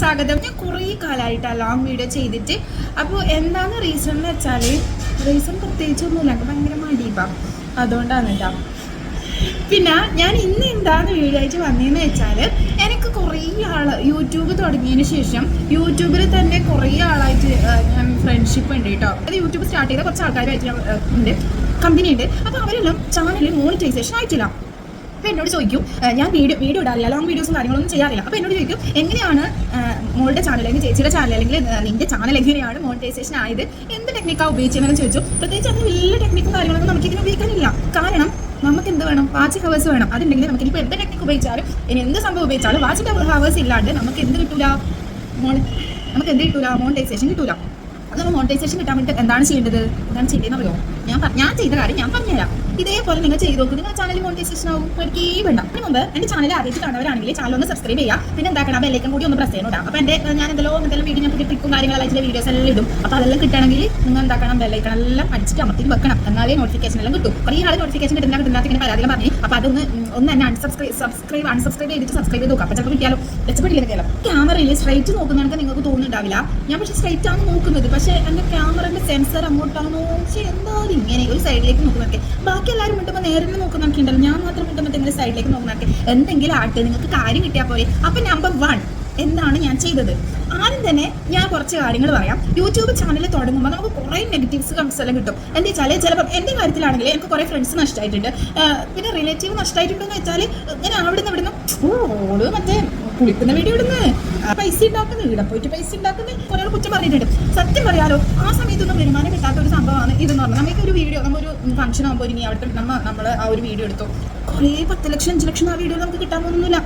സ്വാഗതം. ഞാൻ കുറേ കാലമായിട്ട് ലോങ് വീഡിയോ ചെയ്തിട്ട്. അപ്പോൾ എന്താണ് റീസൺ എന്ന് വെച്ചാൽ റീസൺ പ്രത്യേകിച്ചൊന്നുമില്ല. എനിക്ക് ഭയങ്കര മടിയിപ്പം. അതുകൊണ്ടാണ് കേട്ടോ പിന്നെ ഞാൻ ഇന്ന് എന്താണ് വീഡിയോ ആയിട്ട് വന്നതെന്ന് വെച്ചാൽ എനിക്ക് കുറേ ആൾ യൂട്യൂബ് തുടങ്ങിയതിന് ശേഷം യൂട്യൂബിൽ തന്നെ കുറേ ആളായിട്ട് ഞാൻ ഫ്രണ്ട്ഷിപ്പ് ഉണ്ട് കേട്ടോ അത് യൂട്യൂബ് സ്റ്റാർട്ട് ചെയ്ത കുറച്ച് ആൾക്കാരായിട്ട് ഞാൻ, ഉണ്ട്. കമ്പനി ഉണ്ട്. അപ്പോൾ അവരെല്ലാം ചാനൽ മോണിറ്റൈസേഷൻ ആയിട്ടില്ല. അപ്പോൾ എന്നോട് ചോദിക്കും ഞാൻ വീഡിയോ വീഡിയോ ഇടാറില്ല ലോങ് വീഡിയോസും കാര്യങ്ങളൊന്നും ചെയ്യാറില്ല. അപ്പോൾ എന്നോട് ചോദിക്കും എങ്ങനെയാണ് മോളുടെ ചാനൽ അല്ലെങ്കിൽ ചേച്ചിയുടെ ചാനൽ അല്ലെങ്കിൽ നിന്റെ ചാനൽ എങ്ങനെയാണ് മോണിറ്റൈസേഷൻ ആയത്? എന്ത് ടെക്നിക്കാണ് ഉപയോഗിച്ചതെന്ന് ചോദിച്ചു. പ്രത്യേകിച്ച് അതിന് വലിയ ടെക്നിക്കും കാര്യങ്ങളൊന്നും നമുക്ക് ഇതിന് ഉപയോഗിക്കാനില്ല. കാരണം നമുക്ക് എന്ത് വേണം? വാച്ച് ഹവേഴ്സ് വേണം. അതുണ്ടെങ്കിൽ നമുക്ക് ഇപ്പോൾ എന്ത് ടെക്നിക്ക് ഉപയോഗിച്ചാലും ഇനി എന്ത് സംഭവം ഉപയോഗിച്ചാലും വാച്ച് ഹവേഴ്സ് ഇല്ലാണ്ട് നമുക്ക് എന്ത് കിട്ടൂല? മോൾ നമുക്ക് എന്ത് കിട്ടൂല? മോണിറ്റൈസേഷൻ കിട്ടൂല. അത് നമ്മൾ മോണിറ്റൈസേഷൻ കിട്ടാൻ വേണ്ടി എന്താണ് ചെയ്യേണ്ടത്? എന്താണ് ചെയ്യേണ്ടതെന്ന് അറിയോ ഞാൻ ഞാൻ ചെയ്ത കാര്യം ഞാൻ പറഞ്ഞുതരാം. ഇതേപോലെ നിങ്ങൾ ചെയ്ത് നോക്കും നിങ്ങൾ ചാനൽ മോണിറ്റൈസേഷൻ ആവും. പേടിക്കേ വേണ്ട. അതിന് മുമ്പ് എന്റെ ചാനൽ ആദ്യമായിട്ട് കാണുന്നവരാണെങ്കിൽ ചാനൽ ഒന്ന് സബ്സ്ക്രൈബ് ചെയ്യുക. പിന്നെ എന്താക്കണം? ബെല്ലേക്കും കൂടി ഒന്ന് പ്രസ് ചെയ്യണം അപ്പോൾ എന്റെ ഞാൻ എന്തെല്ലോ എന്തെല്ലാം വീഡിയോ ഞാൻ പുതിയ ട്രിക്കും കാര്യങ്ങളായിട്ടുള്ള വീഡിയോസ് എല്ലാം ഇടും. അപ്പോൾ അതെല്ലാം കിട്ടണമെങ്കിൽ നിങ്ങൾ എന്താക്കണം? ബെല്ലൈക്കൺ എല്ലാം അടിച്ചിട്ട് അമർത്തി വെക്കണം. എന്നാലേ നോട്ടിഫിക്കേഷൻ എല്ലാം കിട്ടും. കുറേ ആൾ നോട്ടിഫിക്കേഷൻ കിട്ടുന്ന കിട്ടുന്ന ഇങ്ങനെ പരാതികൾ പറഞ്ഞു. അപ്പോൾ അതൊന്ന് ഒന്ന് തന്നെ അൺസബ്സ്ക്രൈബ് സബ്സ്ക്രൈബ് അൺസബ്സ്ക്രൈബ് ചെയ്തിട്ട് സബ്സ്ക്രൈബ് ചെയ്ത് നോക്കാം. അപ്പോൾ ചിലപ്പോൾ കിട്ടിയാലോ? രക്ഷപ്പെട്ടില്ല കേരളം ക്യാമറയിൽ സ്ട്രൈറ്റ് നോക്കുന്നതാണെങ്കിൽ നിങ്ങൾക്ക് തോന്നുന്നുണ്ടാവില്ല. ഞാൻ പക്ഷേ സ്ട്രൈറ്റ് ആണ് നോക്കുന്നത് പക്ഷേ എന്റെ ക്യാമറന്റെ സെൻസർ അങ്ങോട്ടാണോ? പക്ഷേ എന്തായാലും ഇങ്ങനെ ഒരു സൈഡിലേക്ക് നോക്കുന്നൊക്കെ ബാക്കി എല്ലാവരും മിട്ടുമ്പോൾ നേരെ നോക്കുന്ന ഉണ്ടല്ലോ. ഞാൻ മാത്രം മിട്ടുമ്പോൾ ഇങ്ങനെ സൈഡിലേക്ക് നോക്കുന്നൊക്കെ എന്തെങ്കിലും ആട്ടെ നിങ്ങൾക്ക് കാര്യം കിട്ടിയാൽ പോലെ അപ്പം നമ്പർ വൺ എന്താണ് ഞാൻ ചെയ്തത്? ആദ്യം തന്നെ ഞാൻ കുറച്ച് കാര്യങ്ങൾ പറയാം. യൂട്യൂബ് ചാനൽ തുടങ്ങുമ്പോൾ നമുക്ക് കുറേ നെഗറ്റീവ്സ് കമൻസ് എല്ലാം കിട്ടും. എന്താ വെച്ചാൽ ചിലപ്പോൾ എന്റെ കാര്യത്തിലാണെങ്കിൽ എനിക്ക് കുറേ ഫ്രണ്ട്സ് നഷ്ടമായിട്ടുണ്ട് പിന്നെ റിലേറ്റീവ് നഷ്ടമായിട്ടുണ്ടെന്ന് വെച്ചാൽ ഇങ്ങനെ അവിടുന്ന് ഇവിടുന്ന് ഓൾ മറ്റേ കുളിക്കുന്ന വീഡിയോ ഇവിടുന്ന്. പൈസ ഉണ്ടാക്കുന്ന ഇവിടെ പോയിട്ട് പൈസ ഉണ്ടാക്കുന്ന കുറേ കുറ്റം പറഞ്ഞിട്ടുണ്ട്. സത്യം പറയാലോ ആ സമയത്തൊന്നും വരുമാനം കിട്ടാത്ത ഒരു സംഭവമാണ് ഇതെന്ന് പറഞ്ഞാൽ നമുക്ക് ഒരു വീഡിയോ നമ്മൊരു ഫംഗ്ഷൻ ആകുമ്പോൾ ഇനി അവിടുത്തെ നമ്മൾ നമ്മൾ ആ ഒരു വീഡിയോ എടുത്തു. കുറേ പത്ത് ലക്ഷം അഞ്ച് ലക്ഷം ആ വീഡിയോ നമുക്ക് കിട്ടാൻ പോകുന്നില്ല.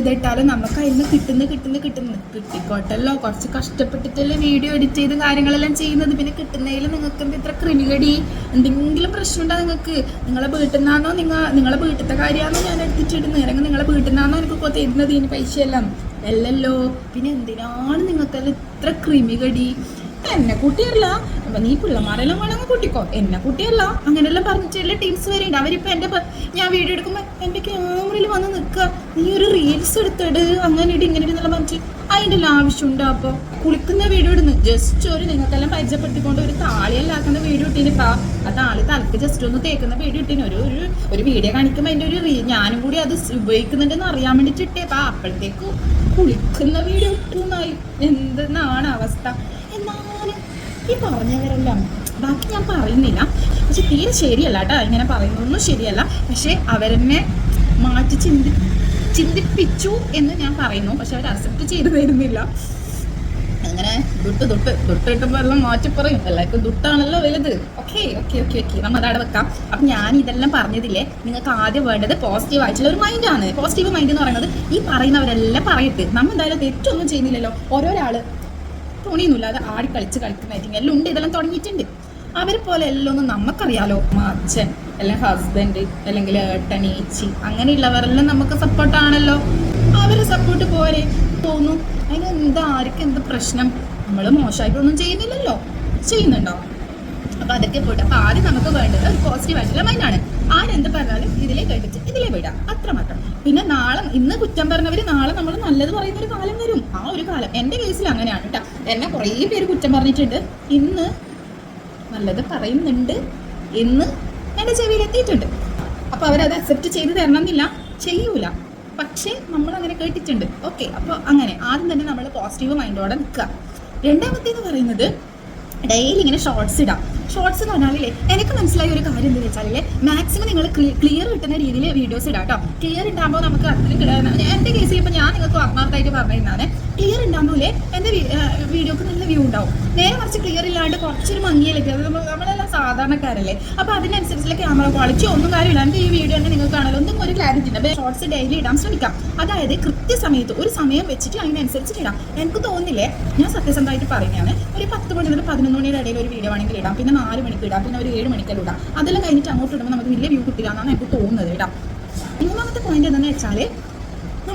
ഇതിട്ടാലും നമുക്ക് അതിൽ നിന്ന് കിട്ടുന്ന കിട്ടുന്ന കിട്ടുന്ന. കിട്ടിക്കോട്ടല്ലോ. കുറച്ച് കഷ്ടപ്പെട്ടിട്ടല്ലേ വീഡിയോ എഡിറ്റ് ചെയ്ത് കാര്യങ്ങളെല്ലാം ചെയ്യുന്നത്. പിന്നെ കിട്ടുന്നതിൽ നിങ്ങൾക്ക് എന്താ ഇത്ര ക്രിമികടി എന്തെങ്കിലും പ്രശ്നമുണ്ടോ നിങ്ങൾക്ക്? നിങ്ങളെ വീട്ടിൽ നിന്നാണോ? നിങ്ങൾ നിങ്ങളെ വീട്ടിലത്തെ കാര്യമാണോ ഞാൻ എടുത്തിട്ടിടുന്നത്? അല്ലെങ്കിൽ നിങ്ങളെ വീട്ടിൽ നിന്നാണോ എനിക്ക് തരുന്നത് ഇതിന് പൈസയെല്ലാം? അല്ലല്ലോ. പിന്നെ എന്തിനാണ് നിങ്ങൾക്കെല്ലാം ഇത്ര ക്രിമികടി എന്നെ കൂട്ടിയല്ല. അപ്പൊ നീ പിള്ളമാരെല്ലാം വേണമെങ്കിൽ കൂട്ടിക്കോ. എന്നെ കൂട്ടിയല്ല. അങ്ങനെയെല്ലാം പറഞ്ഞിട്ടില്ല ടീംസ് വരെയുണ്ട് അവരിപ്പോ എന്റെ ഞാൻ വീഡിയോ എടുക്കുമ്പോ എന്റെ ക്യാമറയിൽ വന്ന് നിൽക്കുക. നീ ഒരു റീൽസ് എടുത്തിട്. അങ്ങനെ ഇട് ഇങ്ങനെ ഇടുന്നെല്ലാം പറഞ്ഞിട്ട് അതിന്റെ ആവശ്യമുണ്ടോ. അപ്പോൾ കുളിക്കുന്ന വീഡിയോ ഇടുന്നു. ജസ്റ്റ് ഒരു നിങ്ങൾക്കെല്ലാം പരിചയപ്പെടുത്തിക്കൊണ്ട് ഒരു താളിയല്ലാക്കുന്ന വീഡിയോ ഇട്ടിനിപ്പാ ആ താളി തലക്ക് ജസ്റ്റ് ഒന്ന് തേക്കുന്ന വീഡിയോ ഇട്ടിന്. ഒരു ഒരു ഒരു വീഡിയോ കാണിക്കുമ്പോൾ അതിന്റെ ഒരു ഞാനും കൂടി അത് ഉപയോഗിക്കുന്നുണ്ടെന്ന് അറിയാൻ വേണ്ടിയിട്ട് ഇട്ടേപ്പാ അപ്പോഴത്തേക്കും കുളിക്കുന്ന വീഡിയോ ഇട്ടുന്നായി എന്തെന്നാണ് അവസ്ഥ? ഈ പറഞ്ഞവരെല്ലാം. ബാക്കി ഞാൻ പറയുന്നില്ല. പക്ഷെ തീരെ ശരിയല്ല കേട്ടോ. ഇങ്ങനെ പറയുന്നതൊന്നും ശരിയല്ല. പക്ഷെ അവരെന്നെ മാറ്റി ചിന്തി ചിന്തിപ്പിച്ചു എന്ന് ഞാൻ പറയുന്നു. പക്ഷെ അവർ അക്സെപ്റ്റ് ചെയ്തു തരുന്നില്ല. അങ്ങനെ ദുട്ട് ദുട്ട് ദുട്ട് കിട്ടുമ്പോൾ എല്ലാം മാറ്റി പറയും. എല്ലാവർക്കും ദുട്ടാണല്ലോ വലുത്. ഓക്കെ ഓക്കെ ഓക്കെ ഓക്കെ നമ്മൾ അതവിടെ വെക്കാം. അപ്പം ഞാൻ ഇതെല്ലാം പറഞ്ഞതില്ലേ? നിങ്ങൾക്ക് ആദ്യം വേണ്ടത് പോസിറ്റീവ് ആയിട്ടുള്ള ഒരു മൈൻഡാണ് പോസിറ്റീവ് മൈൻഡ് എന്ന് പറയുന്നത് ഈ പറയുന്നവരെല്ലാം പറയട്ടെ. നമ്മൾ എന്തായാലും തെറ്റൊന്നും ചെയ്യുന്നില്ലല്ലോ. ഓരോരാൾ തുണിയൊന്നുമില്ലാതെ ആടി കളിച്ച് കളിക്കുന്നതായിട്ട് എല്ലാം ഉണ്ട് ഇതെല്ലാം തുടങ്ങിയിട്ടുണ്ട്. അവരെ പോലെ എല്ലാം ഒന്നും നമുക്കറിയാലോ? അച്ഛൻ അല്ലെങ്കിൽ ഹസ്ബൻഡ് അല്ലെങ്കിൽ ഏട്ടൻ ഏച്ചി അങ്ങനെയുള്ളവരെല്ലാം നമുക്ക് സപ്പോർട്ടാണല്ലോ അവരെ സപ്പോർട്ട് പോരെ തോന്നുന്നു അതിന് എന്താ ആർക്കും എന്ത് പ്രശ്നം? നമ്മൾ മോശമായിട്ടൊന്നും ചെയ്യുന്നില്ലല്ലോ. ചെയ്യുന്നുണ്ടോ? അപ്പൊ അതൊക്കെ പോയിട്ട് അപ്പൊ ആദ്യം നമുക്ക് വേണ്ടത് ഒരു പോസിറ്റീവ് ആയിട്ടുള്ള മൈൻഡാണ് ആരെന്ത് പറഞ്ഞാലും ഇതിലേ കേട്ടിട്ട് ഇതിലേ വിടാം. അത്രമാത്രം. പിന്നെ നാളെ ഇന്ന് കുറ്റം പറഞ്ഞവര് നാളെ നമ്മൾ നല്ലത് പറയുന്ന ഒരു കാലം വരും. ആ ഒരു കാലം. എന്റെ കേസിൽ അങ്ങനെയാണ് കേട്ടോ എന്നെ കുറേ പേര് കുറ്റം പറഞ്ഞിട്ടുണ്ട്. ഇന്ന് നല്ലത് പറയുന്നുണ്ട് എന്ന് എന്റെ ചെവിയിൽ എത്തിയിട്ടുണ്ട്. അപ്പോൾ അവരത് അക്സെപ്റ്റ് ചെയ്ത് തരണം എന്നില്ല ചെയ്യൂല. പക്ഷേ നമ്മൾ അങ്ങനെ കേട്ടിട്ടുണ്ട്. ഓക്കെ അപ്പോൾ അങ്ങനെ ആദ്യം തന്നെ നമ്മൾ പോസിറ്റീവ് മൈൻഡോടെ നിൽക്കുക. രണ്ടാമത്തേന്ന് പറയുന്നത് ഡെയിലി ഇങ്ങനെ ഷോർട്സ് ഇടാം. ഷോർട്സ് എന്ന് പറഞ്ഞാലേ എനിക്ക് മനസ്സിലായ ഒരു കാര്യം എന്താണെന്ന് വെച്ചാലേ മാക്സിമം നിങ്ങൾ ക്ലിയർ കിട്ടുന്ന രീതിയിൽ വീഡിയോസ് ഇടാം കേട്ടോ ക്ലിയർ ഉണ്ടാകുമ്പോൾ നമുക്ക് അത്രയും എന്റെ കേസിൽ ഇപ്പോൾ ഞാൻ നിങ്ങൾക്ക് ആത്മാർത്ഥമായിട്ട് പറഞ്ഞിരുന്നാണ് ക്ലിയർ ഉണ്ടാകുമ്പോൾ വീഡിയോക്ക് നല്ല വ്യൂ ഉണ്ടാവും. നേരെ കുറച്ച് ക്ലിയർ ഇല്ലാണ്ട് കുറച്ചൊരു മങ്ങിയിലേക്ക് നമ്മളെല്ലാം സാധാരണക്കാരല്ലേ? അപ്പോൾ അതിനനുസരിച്ചുള്ള ക്യാമറ ക്വാളിറ്റി ഒന്നും കാര്യമില്ല. എന്റെ ഈ വീഡിയോ തന്നെ നിങ്ങൾക്ക് കാണാൻ ഒന്നും ഒരു ക്ലാരിറ്റി ഉണ്ട് ഷോർട്സ് ഡെയിലി ഇടാൻ ശ്രമിക്കാം. അതായത് കൃത്യസമയത്ത് ഒരു സമയം വെച്ചിട്ട് അതിനനുസരിച്ചിട്ട് ഇടാം. എനിക്ക് തോന്നില്ലേ ഞാൻ സത്യസന്ധമായിട്ട് പറയുന്നതാണ്. ഒരു പത്ത് മണി മുതൽ പതിനൊന്ന് മണിയുടെ ഇടയിൽ ഒരു വീഡിയോ ആണെങ്കിൽ ഇടാം. പിന്നെ നാല് മണിക്ക് ഇടാം. പിന്നെ ഒരു ഏഴ് മണിക്കെല്ലാം ഇടാം. അതെല്ലാം കഴിഞ്ഞിട്ട് അങ്ങോട്ട് ഇടുമ്പോൾ നമുക്ക് വലിയ വ്യൂ കിട്ടില്ല എന്നാണ് എനിക്ക് തോന്നുന്നത് ഇടാം മൂന്നാമത്തെ പോയിന്റ് എന്താണെന്ന് വെച്ചാൽ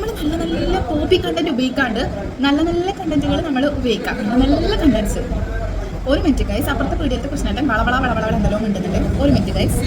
നമ്മൾ നല്ല നല്ല കോപ്പി കണ്ടന്റ് ഉപയോഗിക്കാണ്ട് നല്ല നല്ല കണ്ടന്റുകൾ നമ്മൾ ഉപയോഗിക്കാം. നല്ല നല്ല കണ്ടന്റ്സ് ഒരു മിനിറ്റ് ഗൈസ് അപ്പുറത്തെ പീഡിയത്തെ പ്രശ്നമായിട്ട് വളവള വളവള എന്തെല്ലോ ഉണ്ടെന്നുണ്ട്. ഒരു മിനിറ്റ് ഗൈസ്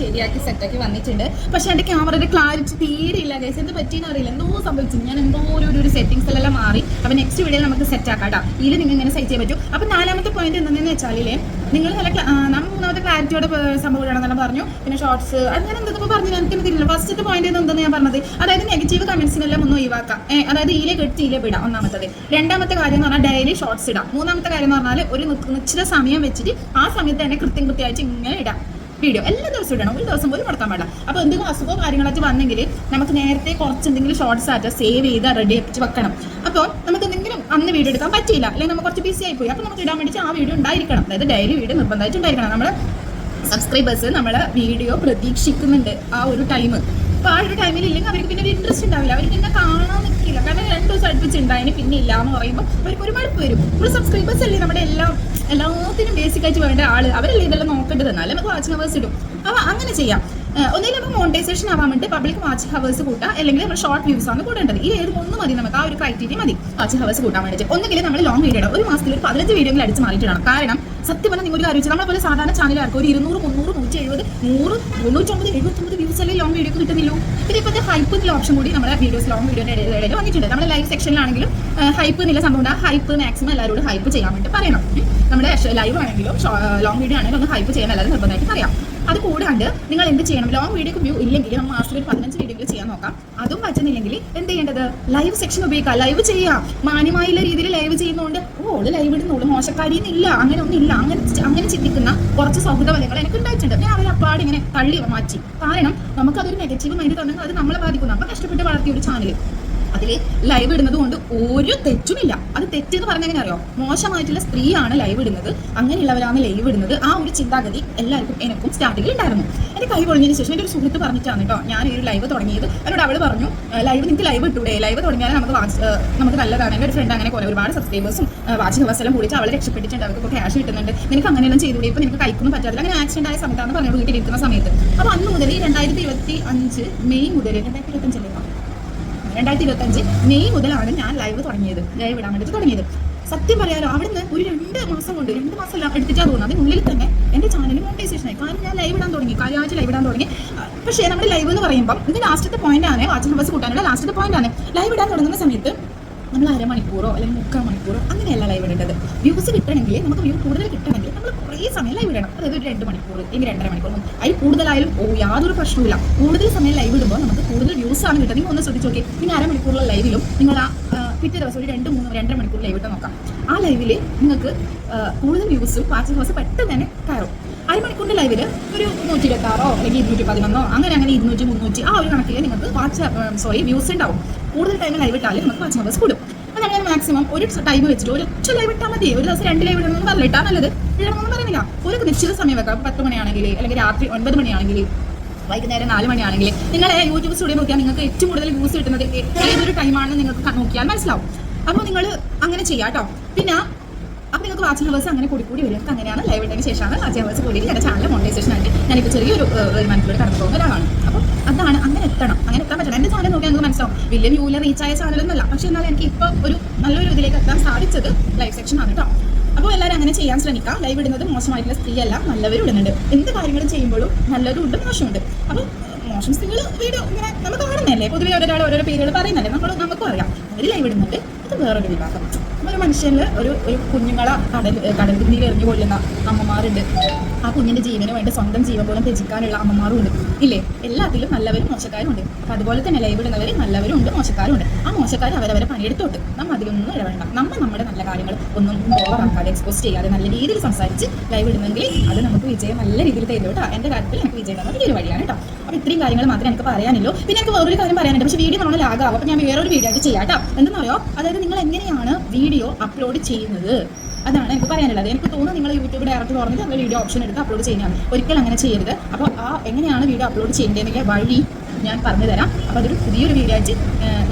ശരിയാക്കി സെറ്റാക്കി വന്നിട്ടുണ്ട്. പക്ഷെ എന്റെ ക്യാമറയുടെ ക്ലാരിറ്റി തീരെ ഇല്ല ഗൈസ് എന്ത് പറ്റിയെന്ന് അറിയില്ല. എന്തോ സംഭവിച്ചു ഞാൻ എന്തോ ഒരു ഒരു സെറ്റിംഗ്സ് എല്ലാം മാറി. അപ്പൊ നെക്സ്റ്റ് വീഡിയോ നമുക്ക് സെറ്റ് ആക്കാം കേട്ടോ ഇതിൽ നിങ്ങൾ ഇങ്ങനെ സെറ്റ് ചെയ്യാൻ പറ്റും. അപ്പൊ നാലാമത്തെ പോയിന്റ് എന്താണെന്ന് വെച്ചാലേ നിങ്ങൾ നല്ല നമ്മൾ മൂന്നാമത്തെ ക്ലാരിറ്റിയോടെ സംഭവം പറഞ്ഞു. പിന്നെ ഷോർട്സ് അങ്ങനെ എന്തൊക്കെ പറഞ്ഞു എനിക്ക് തിരിയില്ല ഫസ്റ്റത്തെ പോയിന്റ് എന്താണെന്ന് ഞാൻ പറഞ്ഞത്? അതായത് നെഗറ്റീവ് കമന്റ്സിനെല്ലാം ഒന്ന് ഒഴിവാക്കാം. അതായത് ഈലെ കെട്ടി ഇതിലെ വിടാം. ഒന്നാമത്തത്. രണ്ടാമത്തെ കാര്യം എന്ന് പറഞ്ഞാൽ ഡെയിലി ഷോർട്സ് ഇടാം. മൂന്നാമത്തെ കാര്യം എന്ന് പറഞ്ഞാൽ ഒരു നിശ്ചിത സമയം വെച്ചിട്ട് ആ സമയത്ത് തന്നെ കൃത്യം കൃത്യമായിട്ട് ഇങ്ങനെ ഇടാം. വീഡിയോ എല്ലാ ദിവസവും ഇടണം. ഒരു ദിവസം പോലും മുടക്കാൻ പാടില്ല. അപ്പോൾ എന്തെങ്കിലും അസുഖമോ കാര്യങ്ങളായിട്ട് വന്നെങ്കിൽ നമുക്ക് നേരത്തെ കുറച്ച് എന്തെങ്കിലും ഷോർട്സ് ആയിട്ട് സേവ് ചെയ്ത് റെഡി ആക്കി വെക്കണം. അപ്പോൾ നമുക്ക് എന്തെങ്കിലും അന്ന് വീഡിയോ എടുക്കാൻ പറ്റിയില്ല അല്ലെങ്കിൽ നമുക്ക് കുറച്ച് ബിസി ആയിപ്പോയി അപ്പോൾ നമുക്ക് ഇടാൻ വേണ്ടി ആ വീഡിയോ ഉണ്ടായിരിക്കണം. അതായത് ഡെയിലി വീഡിയോ നിർബന്ധമായിട്ട് ഉണ്ടായിരിക്കണം. നമ്മൾ സബ്സ്ക്രൈബേഴ്സ് നമ്മളെ വീഡിയോ പ്രതീക്ഷിക്കുന്നുണ്ട് ആ ഒരു ടൈം അപ്പോൾ ആ ഒരു ടൈമിൽ ഇല്ലെങ്കിൽ അവർക്ക് പിന്നെ ഒരു ഇൻട്രസ്റ്റ് ഉണ്ടാവില്ല. അവർക്ക് പിന്നെ കാണാൻ നിൽക്കില്ല. കാരണം രണ്ട് ദിവസം അടുപ്പിച്ചുണ്ടായതിന് പിന്നെ ഇല്ല എന്ന് പറയുമ്പോൾ അവർക്ക് ഒരു മടുപ്പ് വരും. ഒരു സബ്സ്ക്രൈബേഴ്സ് അല്ലേ നമ്മുടെ എല്ലാം എല്ലാത്തിനും ബേസിക് ആയിട്ട് വേണ്ട ആൾ. അവരല്ലേ ഇതെല്ലാം നോക്കേണ്ടത്? എന്നാലും നമുക്ക് വാച്ചിങ് ഹവേഴ്സ് ഇടും. അപ്പോൾ അങ്ങനെ ചെയ്യാം. ഒന്നുകിൽ നമുക്ക് മോണിറ്റൈസേഷൻ ആവാൻ വേണ്ടി പബ്ലിക് വാച്ച് ഹവേഴ്സ് കൂട്ടാം. അല്ലെങ്കിൽ നമ്മൾ ഷോർട്ട് വ്യൂസ് ആണ് കൂടേണ്ടത്. ഈ ഏത് ഒന്ന് മതി നമുക്ക്. ആ ഒരു ക്രൈറ്റീരിയ മതി. വാച്ച് ഹവേഴ്സ് കൂട്ടാൻ വേണ്ടിയിട്ട്. ഒന്നുകിൽ നമ്മൾ ലോങ് വീഡിയോ ഇടാം. ഒരു മാസത്തിൽ ഒരു പതിനഞ്ച് വീഡിയോകൾ അടിച്ച് മാറിയിട്ടാണ് കാരണം സത്യം പറഞ്ഞാൽ നിങ്ങൾ അറിയിച്ചു നമ്മളെ സാധാരണ ചാനലുകാർക്ക് ഒരു ഇരുന്നൂറ് മുന്നൂറ് നൂറ്റി എഴുപത് നൂറ് തൊണ്ണൂറ്റൊമ്പത് എഴുപത്തൊമ്പത് വ്യൂസ് അല്ലേ ലോങ് വീഡിയോ കിട്ടുന്നില്ലൂ പിന്നെ ഇപ്പോഴത്തെ ഹൈപ്പ് എന്നുള്ള ഓപ്ഷൻ കൂടി നമ്മുടെ വീഡിയോസ് ലോങ് വീഡിയോയുടെ ഇടയിൽ വന്നിട്ടുണ്ട്. നമ്മുടെ ലൈവ് സെക്ഷനിലാണെങ്കിലും ഹൈപ്പ് എന്നുള്ള സംഭവം ആ ഹൈപ്പ് മാക്സിമം എല്ലാവരോടും ഹൈപ്പ് ചെയ്യാൻ വേണ്ടി പറയണം. നമ്മുടെ ലൈവ് ആണെങ്കിലും ലോങ് വീഡിയോ ആണെങ്കിലും ഒന്ന് ഹൈപ്പ് ചെയ്യാൻ എല്ലാവരും നിർബന്ധമായിട്ട് പറയാം. അത് കൂടാണ്ട് നിങ്ങൾ എന്ത് ചെയ്യണം? ലോങ് വീഡിയോക്ക് വ്യൂ ഇല്ലെങ്കിൽ നമ്മൾ മാസത്തിൽ പതിനഞ്ച് വീഡിയോ ചെയ്യാൻ നോക്കാം. അതും പറ്റുന്നില്ലെങ്കിൽ എന്ത് ചെയ്യേണ്ടത്? ലൈവ് സെക്ഷൻ ഉപയോഗിക്കാം. ലൈവ് ചെയ്യാം. മാന്യമായുള്ള രീതിയിൽ ലൈവ് ചെയ്യുന്നതുകൊണ്ട് ഓ ഓൾ ലൈവ് ഇടുന്നുള്ളൂ മോശക്കാരിന്നില്ല അങ്ങനെ ഒന്നും ഇല്ല അങ്ങനെ അങ്ങനെ ചിന്തിക്കുന്ന കുറച്ച് സൗഹൃദ ബലങ്ങൾ എനിക്ക് ഉണ്ടായിട്ടുണ്ട്. ഞാൻ അവരെ അപ്പാട് ഇങ്ങനെ തള്ളി മാറ്റി. കാരണം നമുക്കതൊരു നെഗറ്റീവ് മൈൻഡ് തന്നെ അത് നമ്മളെ ബാധിക്കുന്നു. നമ്മൾ കഷ്ടപ്പെട്ട് വളർത്തിയ ഒരു ചാനൽ അതിൽ ലൈവ് ഇടുന്നത് കൊണ്ട് ഒരു തെറ്റുമില്ല. അത് തെറ്റെന്ന് പറഞ്ഞാൽ അറിയോ? മോശമായിട്ടുള്ള സ്ത്രീയാണ് ലൈവ് ഇടുന്നത്. അങ്ങനെയുള്ളവരാണ് ലൈവ് ഇടുന്നത്. ആ ഒരു ചിന്താഗതി എല്ലാവർക്കും എനിക്കും സ്റ്റാർട്ടിങ്ങിൽ ഉണ്ടായിരുന്നു. എന്റെ കൈ പൊളിഞ്ഞതിന് ശേഷം എന്റെ ഒരു സുഹൃത്ത് പറഞ്ഞിട്ടാണ് കേട്ടോ ഞാൻ ഒരു ലൈവ് തുടങ്ങിയത്. എന്നോട് അവൾ പറഞ്ഞു ലൈവ് നിങ്ങൾക്ക് ലൈവ് ഇട്ടൂടെ ലൈവ് തുടങ്ങിയാൽ നമുക്ക് വാച്ച് നമുക്ക് നല്ലതാണ്. എന്റെ ഒരു ഫ്രണ്ട് അങ്ങനെ കുറേ ഒരുപാട് സബ്സ്ക്രൈബേഴ്സും വാച്ച് ഹവേഴ്സ് എല്ലാം കൂടിയിട്ട് അവളെ രക്ഷപ്പെട്ടിട്ടുണ്ട്. അവർക്ക് ക്യാഷ് കിട്ടുന്നുണ്ട്. നിനക്ക് അങ്ങനെയെല്ലാം ചെയ്തുകൂടെ? ഇപ്പോൾ നിനക്ക് കഴിക്കൊന്നും പറ്റാറില്ല. അങ്ങനെ ആക്സിഡന്റ് ആയ സമയത്താണ് പറഞ്ഞു വീട്ടിലിരിക്കുന്ന സമയത്ത്. അപ്പോൾ അന്ന് മുതൽ ഈ രണ്ടായിരത്തി ഇരുപത്തി അഞ്ച് മെയ് മുതൽ രണ്ടായിരത്തി ഇരുപത്തഞ്ചല്ലേ രണ്ടായിരത്തി ഇരുപത്തഞ്ച് മെയ് മുതലാണ് ഞാൻ ലൈവ് തുടങ്ങിയത്. ലൈവ് ഇടാൻ വേണ്ടി തുടങ്ങിയത്. സത്യം പറയാലോ അവിടുന്ന് ഒരു രണ്ട് മാസം കൊണ്ട് രണ്ട് മാസം എല്ലാം എടുത്തിട്ടാ തോന്നുന്നത്. അതിനുള്ളിൽ തന്നെ എന്റെ ചാനൽ മോണിറ്റൈസേഷൻ ആയി. കാരണം ഞാൻ ലൈവ് ഇടാൻ തുടങ്ങി കാര്യമായിട്ട് ലൈവ് ഇടാൻ തുടങ്ങി. പക്ഷേ നമ്മുടെ ലൈവ് എന്ന് പറയുമ്പോൾ ഇത് ലാസ്റ്റത്തെ പോയിന്റ് ആണ്. വാച്ച് നമ്പേഴ്സ് കൂട്ടാനുള്ള ലാസ്റ്റത്തെ പോയിന്റ് ആണ്. ലൈവ് ഇടാൻ തുടങ്ങുന്ന സമയത്ത് നമ്മൾ അരമണിക്കൂറോ അല്ലെങ്കിൽ മുക്കാൽ മണിക്കൂറോ അങ്ങനെയല്ല ലൈവ് ഇടേണ്ടത്. വ്യൂസ് കിട്ടണമെങ്കിൽ നമുക്ക് വ്യൂ കൂടുതൽ കിട്ടണമെങ്കിൽ നമ്മൾ കുറേ സമയം ലൈവ് ഇടണം. അതായത് ഒരു രണ്ട് മണിക്കൂർ അല്ലെങ്കിൽ രണ്ടര മണിക്കൂർ അതിൽ കൂടുതലായാലും ഓ യാതൊരു പ്രശ്നമില്ല കൂടുതൽ സമയം ലൈവ് ഇടുമ്പോൾ നമുക്ക് കൂടുതൽ വ്യൂസ് ആണ് കിട്ടുന്നത്. നിങ്ങൾ ഒന്ന് ശ്രദ്ധിച്ച് നോക്കി നിങ്ങൾ അരമണിക്കൂറുള്ള ലൈവിലും നിങ്ങൾ ആ പിറ്റേ ദിവസം ഒരു രണ്ട് മൂന്ന് രണ്ടര മണിക്കൂർ ലൈവ് ഇട്ട് നോക്കാം. ആ ലൈവിൽ നിങ്ങൾക്ക് കൂടുതൽ വ്യൂസും വാച്ചിങ് ദിവസം പെട്ടെന്ന് തന്നെ കയറും. അരമണിക്കൂറിന്റെ ലൈവിൽ ഒരു നൂറ്റി ഇരുപത്തി ആറോ അല്ലെങ്കിൽ ഇരുന്നൂറ്റി പതിനൊന്നോ അങ്ങനെ അങ്ങനെ ഇരുന്നൂറ്റി മുന്നൂറ്റി ആ ഒരു കണക്കിൽ നിങ്ങൾക്ക് വാച്ച് സോറി വ്യൂസ് ഉണ്ടാവും. കൂടുതൽ ടൈം ലൈവ് ഇട്ടാൽ നമുക്ക് വാച്ച് നമ്പേഴ്സ് കൂടും. മാക്സിമം ഒരു ടൈം വെച്ചിട്ട് ഒരു ഒറ്റ ലൈവ് ഇട്ടാൽ മതി. ഒരു ദിവസം രണ്ട് ലൈവ് ഇടണമെന്ന് പറഞ്ഞില്ല ഇട്ടാൽ നല്ലത്. ഇടണമെന്ന് പറയുന്നില്ല ഒരു നിശ്ചിത സമയം വെക്കാം. പത്ത് മണിയാണെങ്കിൽ അല്ലെങ്കിൽ രാത്രി ഒൻപത് മണിയാണെങ്കിൽ വൈകുന്നേരം നാല് മണിയാണെങ്കിൽ. നിങ്ങൾ യൂട്യൂബ് സ്റ്റുഡിയോ നോക്കിയാൽ നിങ്ങൾക്ക് ഏറ്റവും കൂടുതൽ വ്യൂസ് കിട്ടുന്നത് ഏതൊരു ടൈമാണെന്ന് നിങ്ങൾക്ക് നോക്കിയാൽ മനസ്സിലാവും. അപ്പോൾ നിങ്ങൾ അങ്ങനെ ചെയ്യാം കേട്ടോ പിന്നെ അപ്പോൾ നിങ്ങൾക്ക് വാച്ച് ഹവേഴ്സ് അങ്ങനെ കൂടി കൂടി വരും അങ്ങനെയാണ് ലൈവ് ഇട്ടതിന് ശേഷമാണ് വാച്ച് ഹവേഴ്സ് കൂടി എന്റെ ചാനൽ മോണിറ്റൈസേഷൻ ആയിട്ട് ഞാനിപ്പോൾ ചെറിയൊരു വരുമാനത്തിലൂടെ കടന്നു പോകുന്ന ഒരാളാണ്. അപ്പോൾ അതാണ് അങ്ങനെ എത്തണം. അങ്ങനെ എത്താൻ പറ്റണം. എന്റെ ചാനൽ നോക്കിയാൽ നിങ്ങൾക്ക് മനസ്സിലാവും. വലിയ വ്യൂല റീച്ചായ ചാനലൊന്നുമല്ല പക്ഷേ എന്നാലും എനിക്ക് ഇപ്പോൾ ഒരു നല്ലൊരു ഇതിലേക്ക് എത്താൻ സാധിച്ചത് ലൈവ് സെക്ഷൻ ആണ് കേട്ടോ അപ്പോൾ എല്ലാവരും അങ്ങനെ ചെയ്യാൻ ശ്രമിക്കാം. ലൈവ് ഇടുന്നത് മോശമായിട്ടുള്ള സ്ത്രീയല്ല നല്ലവരും ഇടുന്നുണ്ട്. എന്ത് കാര്യങ്ങളും ചെയ്യുമ്പോഴും നല്ലവരും ഉണ്ട് മോശമുണ്ട് അപ്പോൾ മോശം സ്ത്രീകൾ വീഡിയോ ഇങ്ങനെ നമുക്ക് കാണുന്നതല്ലേ? പൊതുവെ ഒരാൾ ഓരോരോ പേരുകൾ പറയുന്നല്ലേ നമ്മൾ നമുക്കും അറിയാം. അവർ ലൈവ് ഇടുന്നുണ്ട്. അത് വേറൊരു വിഭാഗം. ഒരു മനുഷ്യനിൽ ഒരു ഒരു കുഞ്ഞുങ്ങളെ കടൽ കടൽഭിന്നിയിൽ എറിഞ്ഞു കൊള്ളുന്ന അമ്മമാരുണ്ട്. ആ കുഞ്ഞിന്റെ ജീവന് വേണ്ടി സ്വന്തം ജീവൻ പോലും ത്യജിക്കാനുള്ള അമ്മമാരും ഉണ്ട് ഇല്ലേ? എല്ലാത്തിലും നല്ലവരും മോശക്കാരും ഉണ്ട് അപ്പൊ അതുപോലെ തന്നെ ലൈവ് നല്ലവരും ഉണ്ട് മോശക്കാരും ഉണ്ട് ആ മോശക്കാർ അവരവരെ പണിയെടുത്തോട്ട്. നമ്മ അതിലൊന്നും ഇടവേണ്ട നമ്മൾ നമ്മുടെ നല്ല കാര്യങ്ങൾ ഒന്നും ഓവറാക്കാതെ എക്സ്പോസ് ചെയ്യാതെ നല്ല രീതിയിൽ സംസാരിച്ച് ലൈവ് ഇടുന്നെങ്കിൽ അത് നമുക്ക് വിജയം നല്ല രീതിയിൽ തരും കേട്ടോ എന്റെ കാര്യത്തിൽ എനിക്ക് വിജയം തന്നത് വലിയൊരു വഴിയാണ് കേട്ടോ അപ്പൊ ഇത്രയും കാര്യങ്ങൾ മാത്രമേ എനിക്ക് പറയാനുള്ളൂ. പിന്നെ എനിക്ക് വേറൊരു കാര്യം പറയാനുണ്ട്. പക്ഷേ വീഡിയോ നമ്മൾ ലാഗാവും. അപ്പോൾ ഞാൻ വേറൊരു വീഡിയോ ആയിട്ട് ചെയ്യാം കേട്ടോ എന്തെന്നറിയോ? അതായത് നിങ്ങൾ എങ്ങനെയാണ് വീഡിയോ അപ്ലോഡ് ചെയ്യുന്നത്. അതാണ് എനിക്ക് പറയാനുള്ളത്. എനിക്ക് തോന്നുന്നു നിങ്ങൾ യൂട്യൂബ് ഡയറക്റ്റ് തുറന്നിട്ട് നമ്മൾ വീഡിയോ ഓപ്ഷൻ എടുത്ത് അപ്ലോഡ് ചെയ്യുന്നതാണ്. ഒരിക്കലും അങ്ങനെ ചെയ്യരുത്. അപ്പോൾ ആ എങ്ങനെയാണ് വീഡിയോ അപ്ലോഡ് ചെയ്യേണ്ടതെന്നുള്ള വഴി ഞാൻ പറഞ്ഞു തരാം അപ്പോൾ അതൊരു പുതിയൊരു വീഡിയോ ആയിട്ട്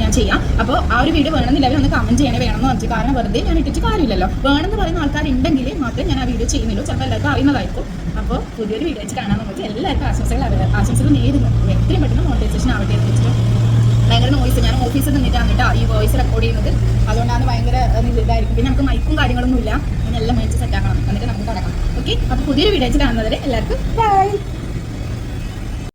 ഞാൻ ചെയ്യാം. അപ്പോൾ ആ ഒരു വീഡിയോ വേണമെന്നില്ല. ഒന്ന് കമന്റ് ചെയ്യണേ വേണമെന്ന് പറഞ്ഞു കാരണം വെറുതെ ഞാൻ ഇട്ടിട്ട് കാര്യമില്ലല്ലോ. വേണമെന്ന് പറയുന്ന ആൾക്കാരുണ്ടെങ്കിൽ മാത്രമേ ഞാൻ ആ വീഡിയോ ചെയ്യുന്നുള്ളൂ. ചിലപ്പോൾ എല്ലാവർക്കും അറിയുന്നതായിരിക്കും. അപ്പോൾ പുതിയൊരു വീഡിയോ ആയിട്ട് കാണാൻ നമുക്ക് എല്ലാവർക്കും ആശംസകൾ ആശംസകൾ നേരുന്നു. എത്രയും പെട്ടെന്ന് മോണിറ്റൈസേഷൻ ആവട്ടെ എന്ന് വെച്ചിട്ട് ഭയങ്കര നോയിസ് ഞാൻ ഓഫീസിൽ നിന്നിട്ടാണ് കേട്ടോ ഈ വോയിസ് റെക്കോർഡ് ചെയ്യുന്നത്. അതുകൊണ്ടാണ് ഭയങ്കര ഇതായിരിക്കും. പിന്നെ നമുക്ക് മൈക്കും കാര്യങ്ങളൊന്നും ഇല്ല അതിനെല്ലാം മേടിച്ച് സെറ്റ് ആക്കണം. എന്നിട്ട് നമുക്ക് തുടങ്ങാം. ഓക്കെ അപ്പോൾ പുതിയൊരു വീഡിയോ ആയിട്ട് കാണുന്നവരെ എല്ലാവർക്കും ബൈ